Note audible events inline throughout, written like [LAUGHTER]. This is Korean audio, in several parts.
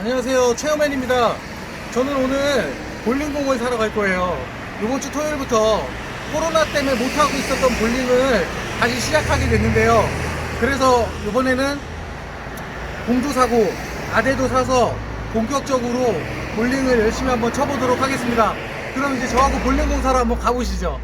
안녕하세요. 최어맨입니다. 저는 오늘 볼링공을 사러 갈 거예요. 이번 주 토요일부터 코로나 때문에 못하고 있었던 볼링을 다시 시작하게 됐는데요. 그래서 이번에는 공도 사고 아대도 사서 본격적으로 볼링을 열심히 한번 쳐보도록 하겠습니다. 그럼 이제 저하고 볼링공 사러 한번 가보시죠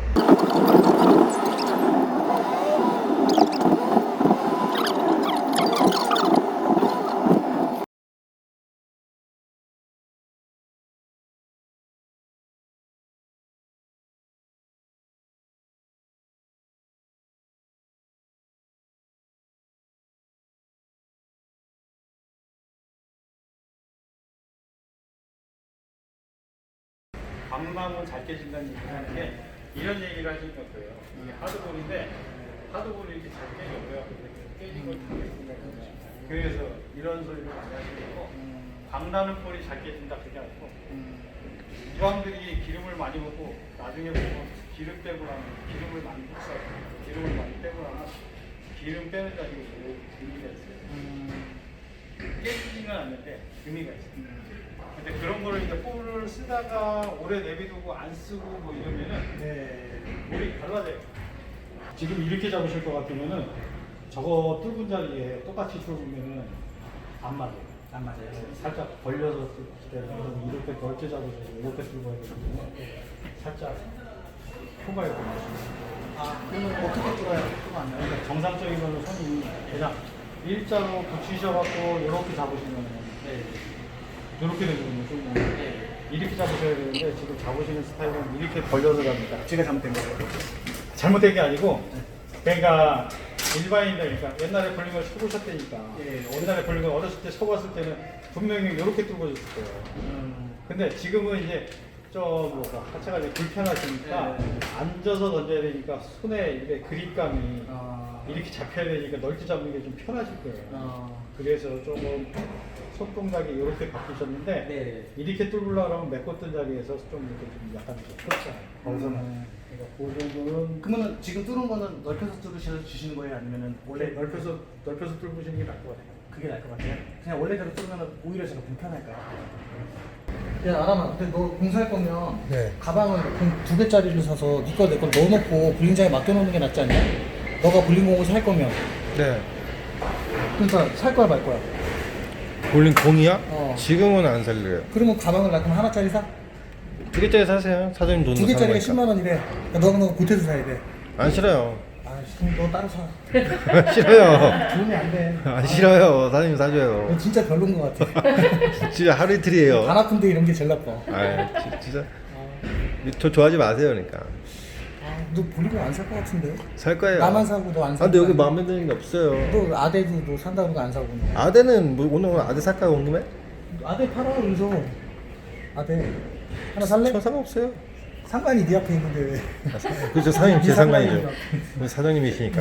밤나무 잘 깨진다는 얘기를 하는 게 이런 얘기를 하시는 거예요. 이게 하드볼인데 하드볼이 이렇게 잘 깨져요. 깨진 걸. 그래서 이런 소리를 많이 하시는 거고 밤나는 볼이 잘 깨진다 그게 아니고 이왕들이 기름을 많이 먹고 나중에 보면 기름 빼고 나면 기름을 많이 흡수 기름을 많이 빼고 나면 기름 빼는 자리에 의미가 있어요. 깨지지는 않는데 의미가 있어요. 근데 그런 거를 이제 볼을 쓰다가 오래 내비두고 안 쓰고 뭐 이러면은 네. 볼이 달라져요. 지금 이렇게 잡으실 것 같으면은 저거 뚫은 자리에 똑같이 뚫으면은 안 맞아요. 안 맞아요 살짝 벌려서 때는 이렇게 넓게 잡으셔서 이렇게 뚫어야 되거든요. 살짝 후가에 보내시면 아 그러면 어떻게 뚫어야 뚫으면 안 나요? 그러니까 정상적인 거는 손이 그냥 일자로 붙이셔갖고 이렇게 잡으시면은 이렇게 되거든요. 손이. 이렇게 잡으셔야 되는데 지금 잡으시는 스타일은 이렇게 벌려서 잡니다. 제가 잘못된 거예요 잘못된 게 아니고 그러니까 일반인들 그러니까 옛날에 볼링을 쳐보셨다니까 예. 옛날에 볼링을 어렸을 때 쳐봤을 때는 분명히 이렇게 뚫어졌을 거예요. 음. 근데 지금은 이제 좀 뭐가 하체가 이제 불편하시니까 네. 앉아서 던져야 되니까 손에 이게 그립감이 아. 이렇게 잡혀야 되니까 넓게 잡는 게 좀 편하실 거예요. 아. 그래서 조금 손 동작이 이렇게 바뀌셨는데 네. 이렇게 뚫으려고 하면 메꿨던 자리에서 좀 이렇게 좀 약간 좀 그렇잖아요. 음. 그러니까 그 정도는 그러면 지금 뚫은 거는 넓혀서 뚫으셔서 주시는 거예요? 아니면은 원래 원래 넓혀서 넓혀서 뚫으시는 게 나을 것 같아요. 그게 나을 것 같아요? 그냥 원래대로 뚫으면 오히려 제가 불편할까요? 야 아람아 근데 너 공사할 거면 네. 가방을 그럼 두 개짜리를 사서 니꺼 내거 넣어놓고 볼링장에 맡겨놓는 게 낫지 않냐? 너가 볼링공을 살 거면 네. 그러니까 살 거야 말 거야? 볼링 공이야? 어. 지금은 안 살려요. 그러면 가방을 나 그럼 하나짜리 사? 두 개짜리 사세요. 사장님 돈으로 두 개짜리가 사는 10만 원이래 야, 너가 너 보태서 사야 돼 안 싫어요. 아, 너 따로 사 [LAUGHS] 싫어요. 도움이 안돼 안 싫어요. 사장님 사줘요. 너 진짜 별론 것 같아 [LAUGHS] 진짜 하루 이틀이에요. 안 아픈데 이런 게 제일 나빠 아, 지- 진짜. 저 좋아하지 마세요, 그러니까. 아, 너 볼링공 안살 것 같은데 살 거예요. 나만 사고 너 안 아, 사. 근데 여기 마음에 드는 게 없어요. 너 아대도 너 산다고 안 사고. 아대는 뭐 오늘 아대 온 김에? 아대 팔아 그래서. 아대 하나 살래? 저 상관없어요. 상관이 네 앞에 있는데 왜? 그죠 사장님 [LAUGHS] 제네 상관이죠. 상관이죠. 사장님이시니까.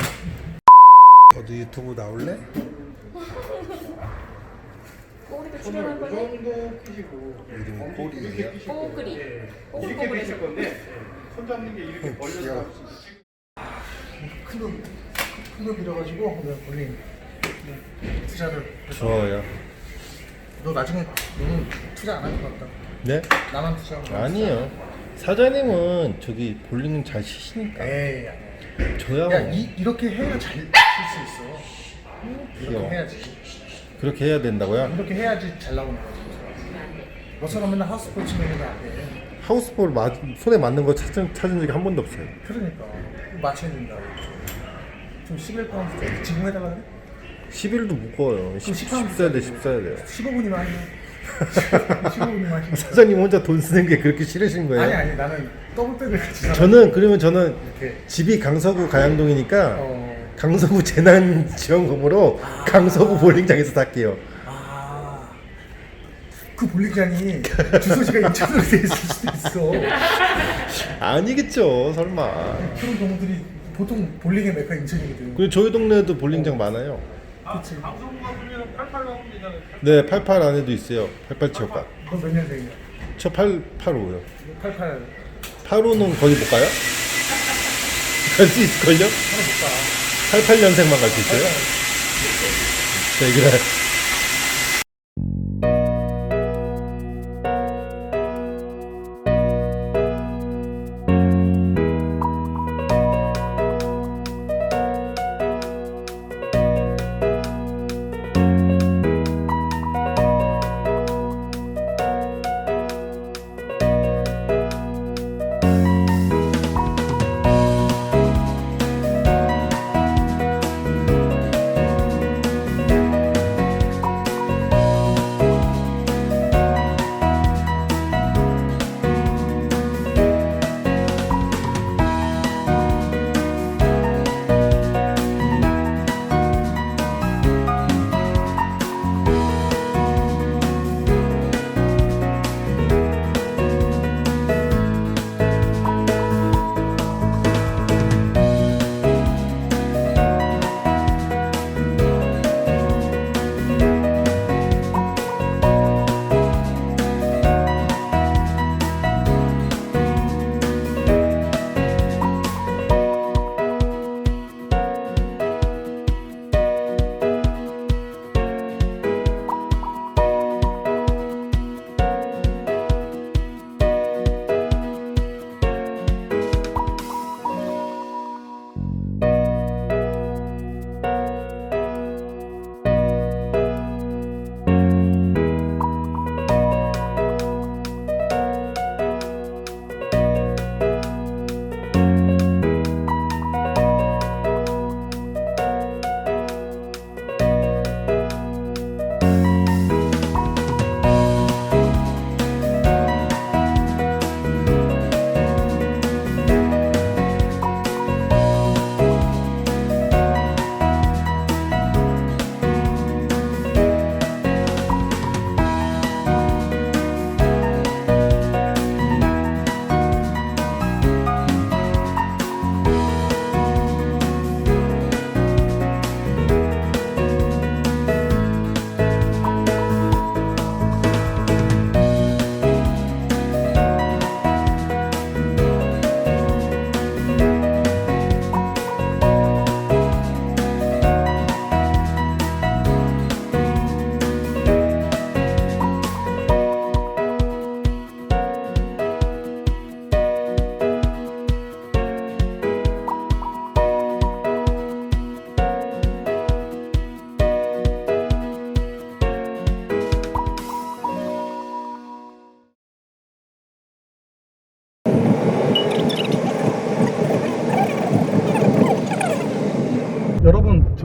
어디 유튜브 나올래? 꼬리도 거지? 정도 크시고 이름이 이렇게 꼬리예요? 예. 뽀글뽀글 이렇게 되실 해서. 건데 손 잡는 게 이렇게 벌려서 수 있어요. 큰거 큰거 빌어가지고 오늘 볼링 네, 투자를. 해서. 좋아요. 너 나중에 너는 투자 안 할 것 같다. 네? 나만 투자하고. 아니요. 사장님은 저기 볼링 잘 치시니까. 에이. 아니야. 저야 야 뭐 이, 이렇게 해야 잘 칠 수 있어. 이렇게 귀여워. 해야지. 그렇게 해야 된다고요? 이렇게 해야지 잘 나오는 거지. 너처럼 맨날 하우스볼 치면 안 돼. 하우스볼 마, 손에 맞는 거 찾은, 찾은 적이 한 번도 없어요. 그러니까 맞춰야 된다고. 좀 11파운드 지금 해달라 그래? 11도 무거워요. 10, 10 10 써야 돼, 10 써야 돼요. 15분이면 하냐? 15분이면 하냐? 사장님 혼자 돈 쓰는 게 그렇게 싫으신 거예요? 아니 아니 나는 더블백을 같이 사. 저는 그러면 저는 이렇게 집이 강서구 가양동이니까 어. 강서구 재난지원금으로 강서구 볼링장에서 살게요. 아. 그 볼링장이 주소지가 인천으로 돼 있을 수도 있어. 아니겠죠, 설마. 그런 경우들이 보통 볼링의 메카 인천이거든. 그리고 저희 동네에도 볼링장 많아요. 그치. 방송 가 보면 88 나오면 되잖아요. 네, 88 안에도 있어요. 88 체육관. 너몇 년생이야? 저 8, 85요. 88 8호는 거기 못 가요? 갈 수 있을걸요? 하나 못 가. 88년생만 갈 수 있어요? 자, 얘기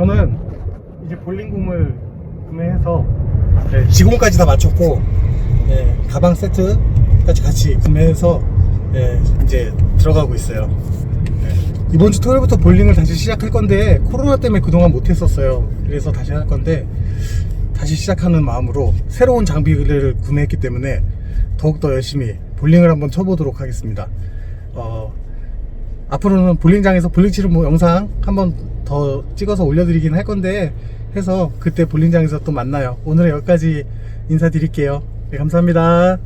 저는 이제 볼링공을 구매해서 네, 지공까지 다 맞췄고 네, 가방 세트까지 같이 구매해서 네, 이제 들어가고 있어요. 네, 이번 주 토요일부터 볼링을 다시 시작할 건데 코로나 때문에 그동안 못했었어요. 그래서 다시 할 건데 다시 시작하는 마음으로 새로운 장비를 구매했기 때문에 더욱더 열심히 볼링을 한번 쳐보도록 하겠습니다. 어, 앞으로는 볼링장에서 볼링 치는 뭐 영상 한번 더 찍어서 올려드리긴 할 건데 해서 그때 볼링장에서 또 만나요. 오늘은 여기까지 인사드릴게요. 네, 감사합니다.